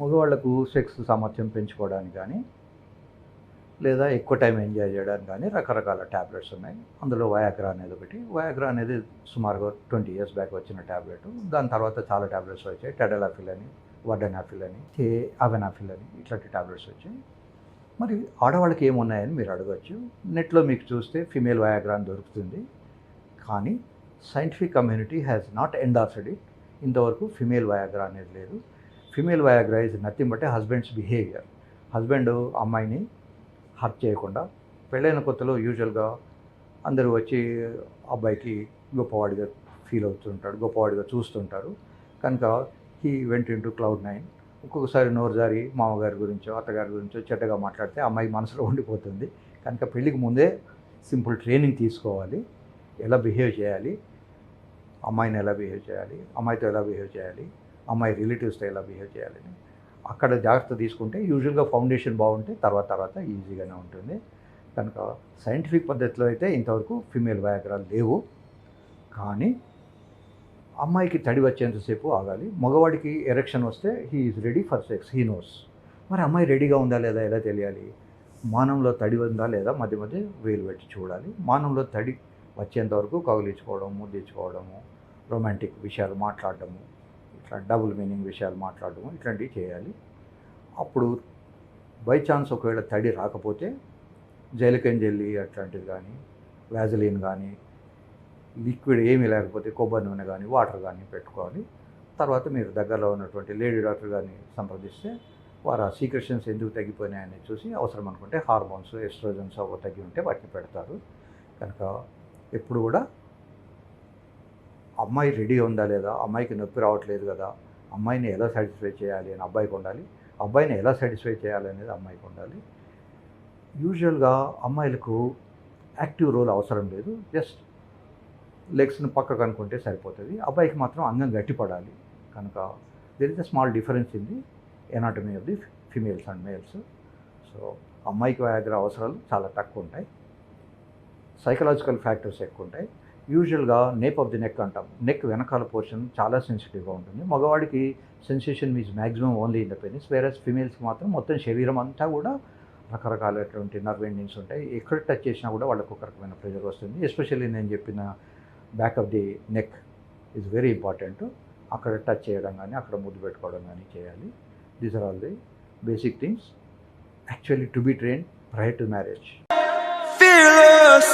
మగవాళ్ళకు sex సామర్థ్యం పెంచుకోవడానికి కానీ లేదా ఎక్కువ టైం ఎంజాయ్ చేయడానికి కానీ రకరకాల ట్యాబ్లెట్స్ ఉన్నాయి. అందులో వయాగ్రా అనేది ఒకటి. వయాగ్రా అనేది సుమారుగా ట్వంటీ ఇయర్స్ బ్యాక్ వచ్చిన ట్యాబ్లెట్ దాని తర్వాత చాలా ట్యాబ్లెట్స్ వచ్చాయి. టెడలాఫిల్ అని వర్డనాఫిల్ అని థే అవెనాఫిల్ అని ఇట్లాంటి ట్యాబ్లెట్స్ వచ్చాయి. మరి ఆడవాళ్ళకి ఏమున్నాయని మీరు అడగచ్చు. నెట్లో మీకు చూస్తే ఫిమేల్ వయాగ్రా అని దొరుకుతుంది. కానీ scientific community has not endorsed it ఇంతవరకు ఫిమేల్ వయాగ్రా అనేది లేదు. Female Viagra is nothing but husbands behaviour. Husband అమ్మాయిని హర్ట్ చేయకుండా పెళ్ళైన కొత్తలో యూజువల్గా అందరూ వచ్చి అబ్బాయికి గొప్పవాడిగా ఫీల్ అవుతుంటాడు గొప్పవాడిగా చూస్తుంటారు. కనుక he went into cloud nine. ఒక్కొక్కసారి నోరు జారి మామగారి గురించో అత్తగారి గురించో చెడ్డగా మాట్లాడితే అమ్మాయి మనసులో ఉండిపోతుంది. కనుక పెళ్ళికి ముందే సింపుల్ ట్రైనింగ్ తీసుకోవాలి. ఎలా బిహేవ్ చేయాలి? అమ్మాయిని ఎలా బిహేవ్ చేయాలి? అమ్మాయితో ఎలా బిహేవ్ చేయాలి? అమ్మాయి రిలేటివ్స్తో ఎలా బిహేవ్ చేయాలని. అక్కడ జాగ్రత్త తీసుకుంటే యూజువల్గా ఫౌండేషన్ బాగుంటే తర్వాత తర్వాత ఈజీగానే ఉంటుంది. కనుక సైంటిఫిక్ పద్ధతిలో అయితే ఇంతవరకు ఫిమేల్ వయాగ్రాలు లేవు. కానీ అమ్మాయికి తడి వచ్చేంతసేపు ఆగాలి. మగవాడికి ఎరెక్షన్ వస్తే he is ready for sex. He knows. మరి అమ్మాయి రెడీగా ఉందా లేదా ఎలా తెలియాలి? మానంలో తడి ఉందా లేదా? మధ్య మధ్య వేలు పెట్టి చూడాలి. మానంలో తడి వచ్చేంత వరకు కౌగిలించుకోవడం ముద్దించుకోవడము రొమాంటిక్ విషయాలు మాట్లాడడము ఇట్లా డబుల్ మీనింగ్ విషయాలు మాట్లాడడము ఇట్లాంటివి చేయాలి. అప్పుడు బై ఛాన్స్ ఒకవేళ తడి రాకపోతే జైలకెన్ జెల్లి అట్లాంటిది కానీ వ్యాజలిన్ కానీ లిక్విడ్ ఏమీ లేకపోతే కొబ్బరి నూనె కానీ వాటర్ కానీ పెట్టుకోవాలి. తర్వాత మీరు దగ్గరలో ఉన్నటువంటి లేడీ డాక్టర్ గారిని సంప్రదిస్తే వారు ఆ సీక్రెషన్స్ ఎందుకు తగ్గిపోయినాయని చూసి అవసరం అనుకుంటే హార్మోన్స్ ఎస్ట్రోజన్స్ అవి తగ్గి ఉంటే వాటిని పెడతారు. కనుక ఎప్పుడు కూడా అమ్మాయి రెడీ ఉందా లేదా? అమ్మాయికి నొప్పి రావట్లేదు కదా. అమ్మాయిని ఎలా సాటిస్ఫై చేయాలి? అని అబ్బాయికి ఉండాలి. అబ్బాయిని ఎలా సాటిస్ఫై చేయాలి అనేది అమ్మాయికి ఉండాలి. యూజువల్గా అమ్మాయిలకు యాక్టివ్ రోల్ అవసరం లేదు. జస్ట్ లెగ్స్ని పక్కకు అనుకుంటే సరిపోతుంది. అబ్బాయికి మాత్రం అంగం గట్టిపడాలి. కనుక there is a small difference in the anatomy of the females and males so అమ్మాయికి వ్యాగ్ర అవసరాలు చాలా తక్కువ ఉంటాయి. సైకలాజికల్ ఫ్యాక్టర్స్ ఎక్కువ ఉంటాయి. యూజువల్గా నేప్ ఆఫ్ ది నెక్ అంటాం. నెక్ వెనకాల పోర్షన్ చాలా సెన్సిటివ్గా ఉంటుంది. మగవాడికి sensation means maximum only in the penis whereas ఫీమేల్స్కి మాత్రం మొత్తం శరీరం అంతా కూడా రకరకాలైనటువంటి నర్వ్ ఎండింగ్స్ ఉంటాయి. ఎక్కడ టచ్ చేసినా కూడా వాళ్ళకు ఒక రకమైన ప్రెజర్ వస్తుంది. ఎస్పెషల్లీ నేను చెప్పిన back of the neck is very important అక్కడ టచ్ చేయడం కానీ అక్కడ ముద్దు పెట్టుకోవడం కానీ చేయాలి. These are all the basic things actually to be train prior to marriage fearless.